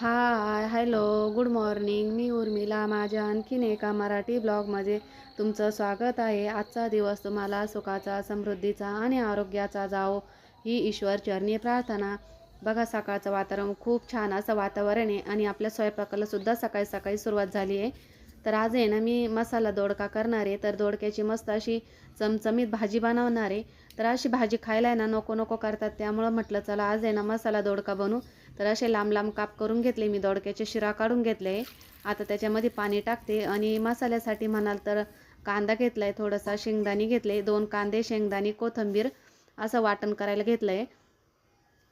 Hi hello good morning. मी उर्मिला. माझ्या आणखीन एका मराठी ब्लॉगमध्ये तुमचं स्वागत आहे. आजचा दिवस तुम्हाला सुखाचा समृद्धीचा आणि आरोग्याचा जावो ही ईश्वर चरणी प्रार्थना. बघा सकाळचं वातावरण खूप छान असं वातावरण आहे आणि आपल्या स्वयंपाकालासुद्धा सकाळी सकाळी सुरुवात झाली आहे. तर आज आहे ना मी मसाला दोडका करणार आहे. तर दोडक्याची मस्त अशी चमचमीत भाजी बनवणार आहे. तर अशी भाजी खायला आहे ना नको नको करतात. त्यामुळं म्हटलं चला आज आहे ना मसाला दोडका बनवू. तर असे लांब लांब काप करून घेतले मी दोडक्याचे शिरा काढून घेतले. आता त्याच्यामध्ये पाणी टाकते आणि मसाल्यासाठी म्हणाल तर कांदा घेतला आहे थोडासा शेंगदाणी घेतले दोन कांदे शेंगदाणी कोथिंबीर असं वाटण करायला घेतलं आहे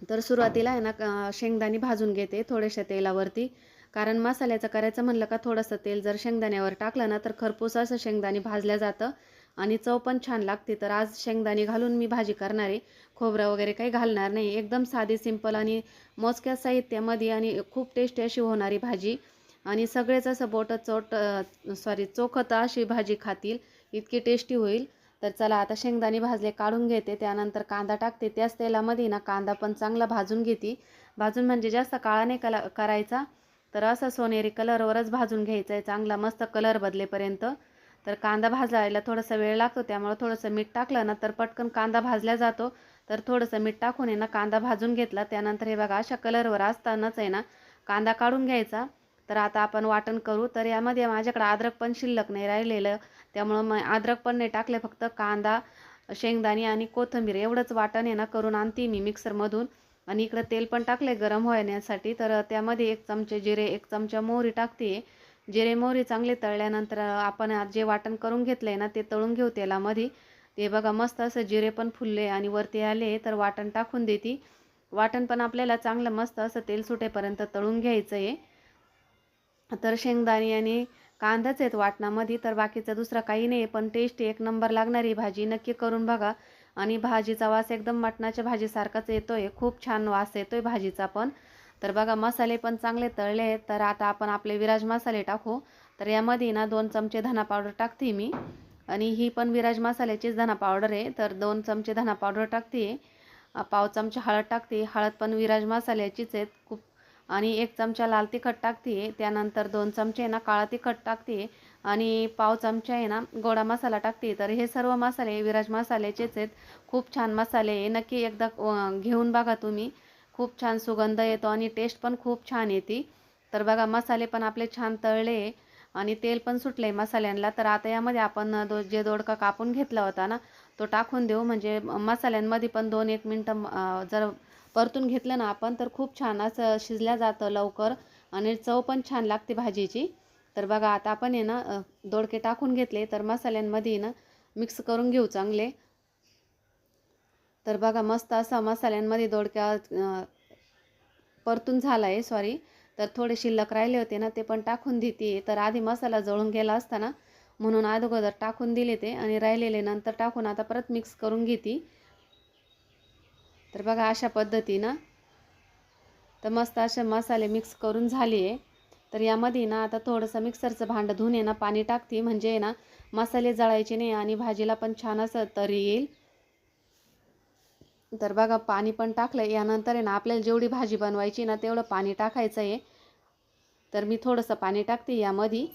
तर सुरुवातीला आहे ना शेंगदाणी भाजून घेते थोड्याशा तेलावरती. कारण मसाल्याचं करायचं म्हणलं का थोडंसं तेल जर शेंगदाण्यावर टाकलं ना तर खरपूस असं शेंगदाणे भाजल्या जातं. आणि चव पण छान लागते. तर आज शेंगदाणे घालून मी भाजी करणार आहे. खोबरं वगैरे काही घालणार नाही. एकदम साधी सिंपल आणि मोजक्या साहित्यामध्ये आणि खूप टेस्टी अशी होणारी भाजी. आणि सगळेच असं बोट चोट सॉरी चोखत अशी भाजी खातील. इतकी टेस्टी होईल. तर चला आता शेंगदाणे भाजले काढून घेते. त्यानंतर कांदा टाकते. त्याच तेलामध्ये ना कांदा पण चांगला भाजून घेते. भाजून म्हणजे जास्त काळा नाही कला करायचा. तर असा सोनेरी कलरवरच भाजून घ्यायचा आहे चांगला मस्त कलर बदलेपर्यंत. तर कांदा भाजायला थोडासा वेळ लागतो त्यामुळं थोडंसं मीठ टाकलं ना तर पटकन कांदा भाजला जातो. तर थोडंसं मीठ टाकून आहे ना कांदा भाजून घेतला. त्यानंतर हे बघा अशा कलरवर असतानाच आहे ना कांदा काढून घ्यायचा. तर आता आपण वाटण करू. तर यामध्ये माझ्याकडे अद्रक पण शिल्लक नाही राहिलेलं. त्यामुळं मग अद्रक पण नाही टाकले फक्त कांदा शेंगदाणे आणि कोथिंबीर. एवढंच वाटण आहे ना करून आणते मी मिक्सरमधून. आणि इकडं तेल पण टाकले गरम होण्यासाठी. तर त्यामध्ये एक चमचे जिरे एक चमचा मोहरी टाकते. जिरे मोहरी चांगले तळल्यानंतर आपण आज जे वाटण करून घेतलं आहे ना ते तळून घेऊ तेलामध्ये. ते बघा मस्त असं जिरे पण फुलले आणि वरती आले तर वाटण टाकून देते. वाटण पण आपल्याला चांगलं मस्त असं तेल सुटेपर्यंत तळून घ्यायचं आहे तर शेंगदाणे आणि कांदाच आहेत वाटणामध्ये तर बाकीचं दुसरं काही नाही पण टेस्ट एक नंबर लागणारी भाजी. नक्की करून बघा. आणि भाजीचा वास एकदम मटणाच्या भाजीसारखाच येतो आहे खूप छान वास येतो आहे भाजीचा पण. तर बघा मसाले पण चांगले तळले आहेत. तर आता आपण आपले विराज मसाले टाकू. तर यामध्ये ना दोन चमचे धना पावडर टाकते मी. आणि ही पण विराज मसाल्याचीच धना पावडर आहे. तर दोन चमचे धना पावडर टाकते. पाव चमचा हळद टाकते. हळद पण विराज मसाल्याचीच आहेत. खूप आणि एक चमचा लाल तिखट टाकते. त्यानंतर दोन चमचे ना काळा तिखट टाकते. आणि पाव चमचा आहे ना गोडा मसाला टाकते. तर हे सर्व मसाले विराज मसाल्याचेच आहेत. खूप छान मसाले आहे. नक्की एकदा घेऊन बघा तुम्ही. खूप छान सुगंध येतो आणि टेस्ट पण खूप छान येते. तर बघा मसाले पण आपले छान तळले आणि तेल पण सुटले मसाल्यांना तर आता यामध्ये आपण दो जे दोडका कापून घेतला होता ना तो टाकून देऊ. म्हणजे मसाल्यांमध्ये पण दोन एक मिनटं जर परतून घेतलं ना आपण तर खूप छान असं शिजल्या जातं लवकर आणि चव पण छान लागते भाजीची. तर बघा आता आपण आहे ना दोडके टाकून घेतले. तर मसाल्यांमध्ये ना मिक्स करून घेऊ चांगले. तर बघा मस्त असा मसाल्यांमध्ये दोडक्या परतून झाला आहे सॉरी तर थोडे शिल्लक राहिले होते ना ते पण टाकून देते. तर आधी मसाला जळून गेला असता ना म्हणून अगोदर टाकून दिले ते आणि राहिलेले नंतर टाकून आता परत मिक्स करून घेते. तर बघा अशा पद्धतीनं तर मस्त असे मसाले मिक्स करून झाले. आहे तर यामध्ये ना आता थोडंसं मिक्सरचं भांडं धुवून आहे ना पाणी टाकते. म्हणजे आहे ना मसाले जळायचे नाही आणि भाजीला पण छान असं तरी येईल. तर बघा पाणी पण टाकलं यानंतर आहे ना आपल्याला जेवढी भाजी बनवायची ना तेवढं पाणी टाकायचं आहे. तर मी थोडंसं पाणी टाकते यामध्ये.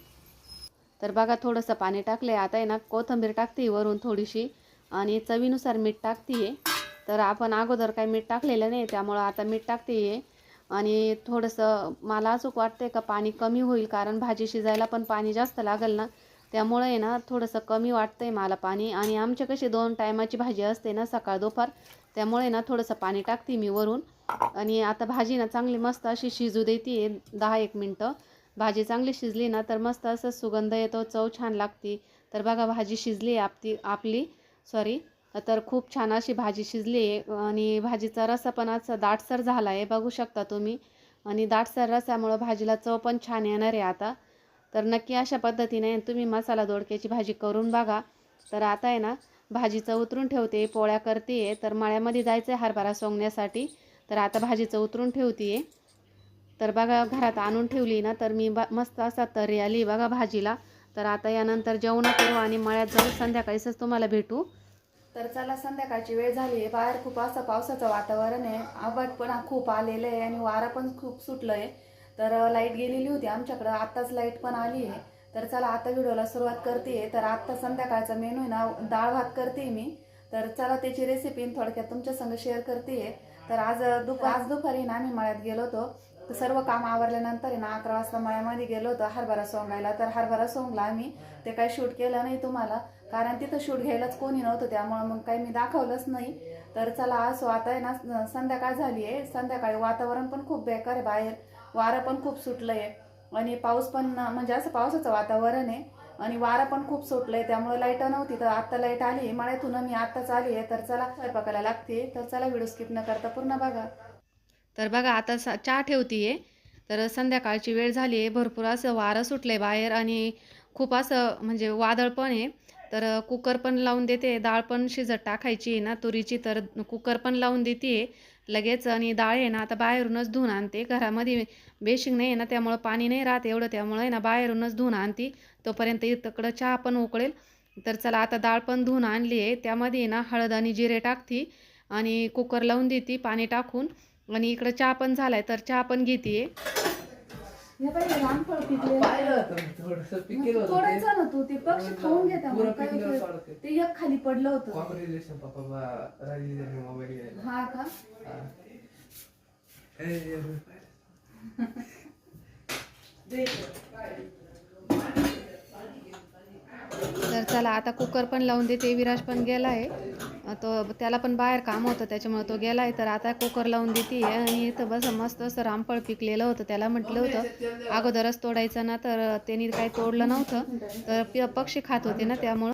तर बघा थोडंसं पाणी टाकलं आहे आता आहे ना कोथिंबीर टाकते वरून थोडीशी आणि चवीनुसार मीठ टाकते तर आपण अगोदर काही मीठ टाकलेलं नाही त्यामुळं आता मीठ टाकते आणि थोडंसं मला असं वाटतंय का पाणी कमी होईल कारण भाजी शिजायला पण पाणी जास्त लागेल ना. त्यामुळे आहे ना थोडंसं कमी वाटतं आहे मला पाणी. आणि आमच्या कशी दोन टायमाची भाजी असते ना सकाळ दुपार त्यामुळे ना थोडंसं पाणी टाकते मी वरून. आणि आता भाजी ना चांगली मस्त अशी शिजू देते दहा एक मिनटं. भाजी चांगली शिजली ना तर मस्त असं सुगंध येतो चव छान लागते. तर बघा भाजी शिजली आपती आपली सॉरी तर खूप छान अशी भाजी शिजली आहे. आणि भाजीचा रसा पण असा दाटसर झाला आहे बघू शकता तुम्ही. आणि दाटसर रसामुळं भाजीला चव पण छान येणार आहे आता. तर नक्की अशा पद्धतीने तुम्ही मसाला दोडक्याची भाजी करून बघा. तर आता आहे ना भाजीचं उतरून ठेवते पोळ्या करते तर मळ्यामध्ये जायचं आहे हरभरा सोंगण्यासाठी. तर आता भाजीचं उतरून ठेवते तर बघा घरात आणून ठेवली ना तर मी बा मस्त असा तरी आली बघा भाजीला. तर आता यानंतर जेवण करू आणि मळ्यात जाऊ संध्याकाळीच तुम्हाला भेटू. तर चला संध्याकाळची वेळ झाली आहे बाहेर खूप असं पावसाचं वातावरण आहे. आबाट पण खूप आलेलं आहे आणि वारा पण खूप सुटलं आहे तर लाइट गेलेली होती आमच्याकडं. आत्ताच लाइट पण आली आहे तर चला आता व्हिडिओला सुरुवात करते. तर आत्ता संध्याकाळचा मेनू आहे ना डाळ भात करते मी. तर चला त्याची रेसिपी थोडक्यात तुमच्या संग शेअर करते. तर आज दुप आज दुपारी ना आम्ही मळ्यात गेलो होतो. तर सर्व काम आवरल्यानंतर आहे ना अकरा वाजता मळ्यामध्ये गेलो होतो हरभरा सोंगायला. तर हरभरा सोंगला आम्ही. ते काही शूट केलं नाही तुम्हाला. कारण तिथं शूट घ्यायलाच कोणी नव्हतं त्यामुळं मग काही मी दाखवलंच नाही. तर चला असो आता आहे ना संध्याकाळ झाली आहे. संध्याकाळी वातावरण पण खूप बेकार आहे बाहेर. वारं पण खूप सुटलं आहे आणि पाऊस पण म्हणजे असं पावसाचं वातावरण आहे. आणि वारा पण खूप सुटलंय त्यामुळे लाइट नव्हती. तर आत्ता लाइट आली. मळ्यातून मी आत्ताच आली आहे. तर चला स्वयंपाकाला लागते. तर चला व्हिडिओ स्किप न करता पूर्ण बघा. तर बघा आता सा चहा ठेवतीये. तर संध्याकाळची वेळ झाली आहे. भरपूर असं वारं सुटलं आहे बाहेर आणि खूप असं म्हणजे वादळ पण आहे. तर कुकर पण लावून देते. डाळ पण शिजत टाकायची आहे ना तुरीची तर कुकर पण लावून देते लगेच आणि डाळ आहे ना आता बाहेरूनच धुवून आणते. घरामध्ये बेशिंग नाही आहे ना त्यामुळं पाणी नाही राहत एवढं. त्यामुळं आहे ना बाहेरूनच धुवून आणते. तोपर्यंत तिकडं चहा पण उकळेल. तर चला आता डाळ पण धुवून आणली आहे. त्यामध्ये आहे ना हळद आणि जिरे टाकती आणि कुकर लावून देते पाणी टाकून. आणि इकडं चहा पण झालाय तर चहा पण घेते थोडंसं पिकेलं ते. तोडायचं ना तू ते पक्षी खाऊन घेता पुरं मग काय पिकलं उपयोग? सोडते. ते एक खाली पडलं होतं Congratulations, पप्पा बा- राहिली त्यांनी मोबाईल घ्यायला. हा का हा. ए, ए, ए, तर चला आता कुकर पण लावून देते विराज पण गेला आहे तो त्याला पण बाहेर काम होतं त्याच्यामुळे तो गेला आहे तर आता कुकर लावून देते आणि इथं बस मस्त असं रामफळ पिकलेलं होतं. त्याला म्हटलं होतं अगोदरच तोडायचं ना तर त्यांनी काही तोडलं नव्हतं. तर प- पक्षी खात होते ना त्यामुळं.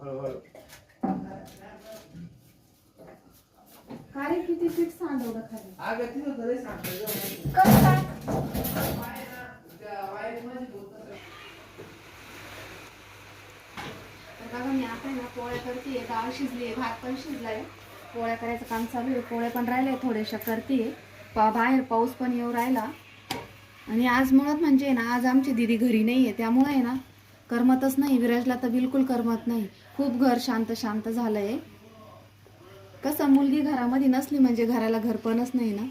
हळूहळू. किती पीठ सांडवलं खाली. अगं, तिथं बघा मी आता आहे ना पोळ्या करते. डाळ शिजली आहे भात पण शिजलाय. पोळ्या करायचं काम चालू आहे. पोळ्या पण राहिले थोड्याशा करते. पा बाहेर पाऊस पण येऊ राहिला. आणि आज मुळात म्हणजे ना आज आमची दिदी घरी नाही आहे त्यामुळे आहे ना करमतच नाही. विराजला तर बिलकुल करमत नाही. खूप घर शांत शांत झालं आहे कसं मुलगी घरामध्ये नसली म्हणजे घराला घरपणच नाही ना?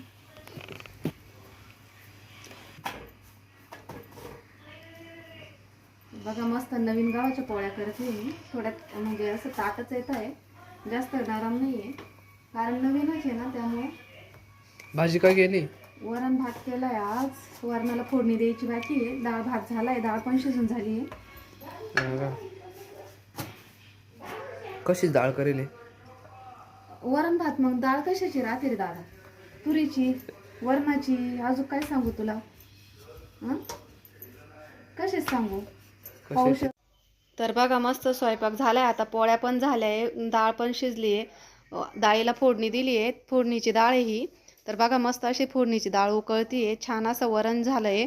बघा मस्त नवीन गावाच्या पोळ्या करते मी. थोड्यात म्हणजे असं ताटच येत आहे. जास्त नरम नाही आहे कारण नवीनच आहे ना त्यामुळे. भाजी काय केली? वरण भात केलाय आज. वरणाला फोडणी द्यायची बाकी आहे. डाळ भात झालाय. डाळ पण शिजून झाली आहे. कशी डाळ करेल वरण भात मग डाळ कशाची राहते रे दादा? तुरीची वरणाची अजून काय सांगू तुला? हं? कशीच सांगू? पाहू शक तर बघा मस्त स्वयंपाक झालाय. आता पोळ्या पण झाल्या आहे डाळ पण शिजली आहे डाळीला फोडणी दिली आहे फोडणीची डाळ आहे ही. तर बघा मस्त अशी फोडणीची डाळ उकळती आहे छान असं वरण झालं आहे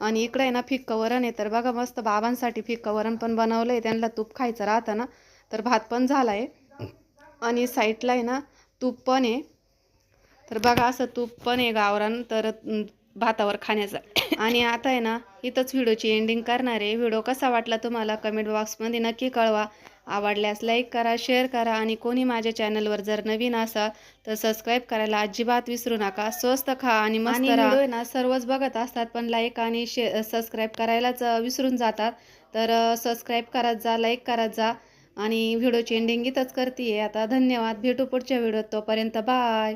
आणि इकडे आहे ना फिक्कं वरण आहे. तर बघा मस्त बाबांसाठी फिक्कं वरण पण बनवलं आहे त्यांना तूप खायचं राहतं ना. तर भात पण झाला आहे आणि साईडला आहे ना तूप पण आहे. तर बघा असं तूप पण आहे गावरान तर भातावर खाण्याचं. आणि आता आहे ना इथंच व्हिडिओची एंडिंग करणार आहे. व्हिडिओ कसा वाटला तुम्हाला कमेंट बॉक्समध्ये नक्की कळवा. आवडल्यास लाईक करा शेअर करा आणि कोणी माझ्या चॅनलवर जर नवीन असाल तर सबस्क्राईब करायला अजिबात विसरू नका. स्वस्त खा आणि मस्त राहा. ना सर्वच बघत असतात पण लाईक आणि शे सबस्क्राईब करायलाच विसरून जातात. तर सबस्क्राईब करत जा लाईक करत जा. आणि व्हिडिओची एंडिंग इथंच करते आता धन्यवाद. भेटू पुढच्या व्हिडिओत. तोपर्यंत बाय.